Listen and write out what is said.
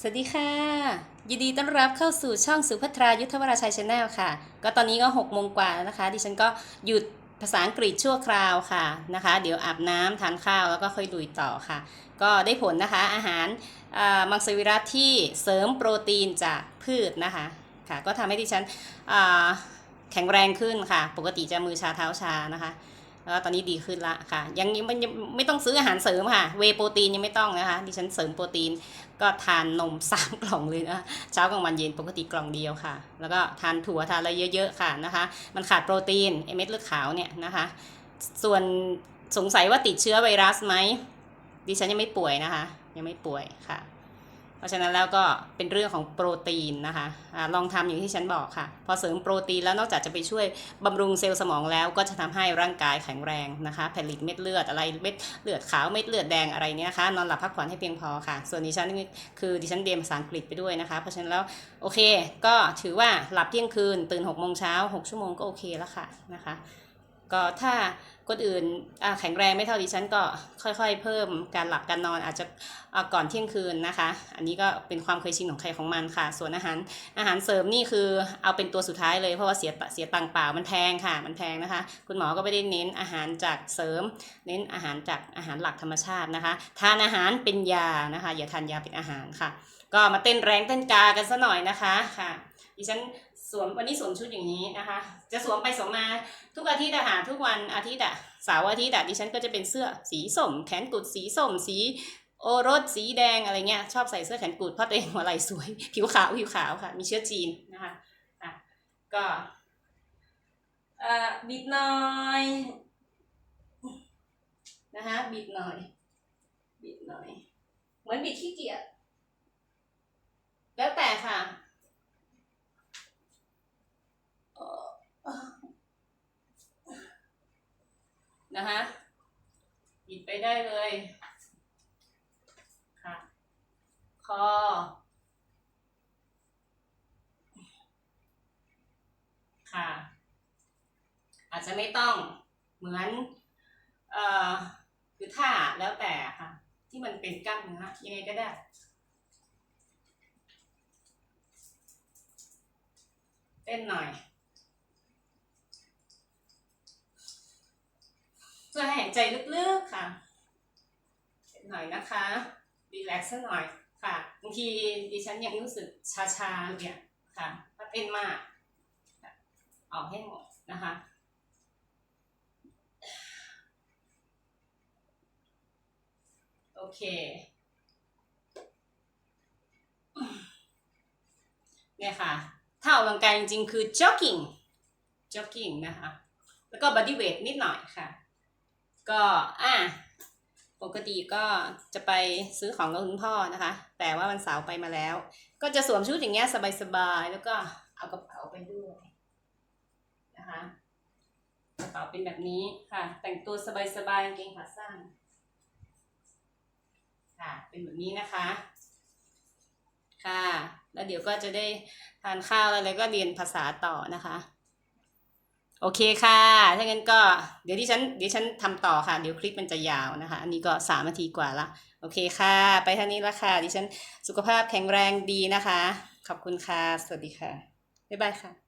สวัสดีค่ะ ยินดีต้อนรับเข้าสู่ช่องสุภัทรายุทธวราชัยชาแนลค่ะ ก็ตอนนี้ก็6โมงกว่าแล้วนะคะ ดิฉันก็หยุดภาษาอังกฤษชั่วคราวค่ะนะคะ เดี๋ยวอาบน้ำทานข้าวแล้วก็ค่อยลุยต่อค่ะ ก็ได้ผลนะคะอาหารมังสวิรัตที่เสริมโปรตีนจากพืชนะคะค่ะก็ทำให้ดิฉันแข็งแรงขึ้นค่ะ ปกติจะมือชาเท้าชานะคะ แล้วก็ตอนนี้ดีขึ้นละค่ะยังยังยังไม่ต้องซื้ออาหารเสริมค่ะ เวโปรตีนยังไม่ต้องนะคะ ดิฉันเสริมโปรตีนก็ทานนมสามกล่องเลยนะเช้ากลางวันเย็นปกติกล่องเดียวค่ะ แล้วก็ทานถั่วทานอะไรเยอะๆค่ะนะคะ มันขาดโปรตีนไอเม็ดเลือดขาวเนี่ยนะคะ ส่วนสงสัยว่าติดเชื้อไวรัสไหมดิฉันยังไม่ป่วยนะคะ ยังไม่ป่วยค่ะ ราะฉะนั้นแล้วก็เป็นเรื่องของโปรตีนนะคะอะลองทำอย่างที่ฉันบอกค่ะ พอเสริมโปรตีนแล้วนอกจากจะไปช่วยบำรุงเซลล์สมองแล้วก็จะทำให้ร่างกายแข็งแรงนะคะผลิตเม็ดเลือดอะไรเม็ดเลือดขาวเม็ดเลือดแดงอะไรเนี่ยคะนอนหลับพักผ่อนให้เพียงพอค่ะ ส่วนดิฉันคือดิฉันเรียนภาษาอังกฤษไปด้วยนะคะ เพราะฉะนั้นแล้วโอเค ก็ถือว่าหลับเที่ยงคืนตื่น6กโมงเช้า6ชั่วโมงก็โอเคแล้วค่ะนะคะ ก็ถ้าคนอื่นแข็งแรงไม่เท่าดิฉันก็ค่อยๆ เพิ่มการหลับการนอนอาจจะก่อนเที่ยงคืนนะคะ อันนี้ก็เป็นความเคยชินของใครของมันค่ะ ส่วนอาหารอาหารเสริมนี่คือเอาเป็นตัวสุดท้ายเลยเพราะว่าเสียเสียตังเปล่ามันแพงค่ะ มันแพงนะคะ คุณหมอก็ไม่ได้เน้นอาหารจากเสริม เน้นอาหารจากอาหารหลักธรรมชาตินะคะ ทานอาหารเป็นยานะคะอย่าทานยาเป็นอาหารค่ะ ก็มาเต้นแรงเต้นกากันซะหน่อยนะคะค่ะดิฉัน สวมวันนี้สวมชุดอย่างนี้นะคะ จะสวมไปสวมมาทุกอาทิตย์อะหาทุกวันอาทิตย์อะเสาร์อาทิตย์อะดิฉันก็จะเป็นเสื้อสีส้ม แขนกุดสีส้ม สีโอรสสีแดงอะไรเงี้ยชอบใส่เสื้อแขนกุดเพราะตัวเองหัวไหล่สวย ผิวขาวผิวขาวค่ะ มีเชื้อจีนนะคะอะก็เอ่อบิดหน่อยนะคะบิดหน่อย บิดหน่อย เหมือนบิดขี้เกียจแล้วแต่ค่ะเอ่อ นะคะหยิบไปได้เลยค่ะคอค่ะ อาจจะไม่ต้องเหมือนเอ่อคือท่าแล้วแต่ค่ะ ที่มันเป็นกล้ามเนื้อยังไงก็ได้เต้นหน่อย เพื่อให้หายใจลึกๆค่ะเห็นหน่อยนะคะรีแลกซ์สักหน่อยค่ะบางทีดิฉันยังรู้สึกชาๆเนี่ยค่ะถ้าเต้นมากออกให้หมดนะคะโอเค เนี่ยค่ะ ถ้าออกกำลังกายจริงๆ คือ jogging jogging นะคะ แล้วก็ body weight นิดหน่อยค่ะ ก็อะปกติก็จะไปซื้อของกับคุณพ่อนะคะ แต่ว่าวันเสาร์ไปมาแล้ว ก็จะสวมชุดอย่างเงี้ยสบายๆแล้วก็เอากระเป๋าไปด้วยนะคะกระเป๋าเป็นแบบนี้ค่ะ แต่งตัวสบายๆกางเกงขาสั้นค่ะ เป็นแบบนี้นะคะ ค่ะ แล้วเดี๋ยวก็จะได้ทานข้าวแล้วแล้วก็เรียนภาษาต่อนะคะ โอเคค่ะ ถ้างั้นก็เดี๋ยวที่ฉันเดี๋ยวฉันทำต่อค่ะ เดี๋ยวคลิปมันจะยาวนะคะ อันนี้ก็สามนาทีกว่าละ โอเคค่ะ ไปเท่านี้ละค่ะ ดิฉันสุขภาพแข็งแรงดีนะคะ ขอบคุณค่ะ สวัสดีค่ะ บ๊ายบายค่ะ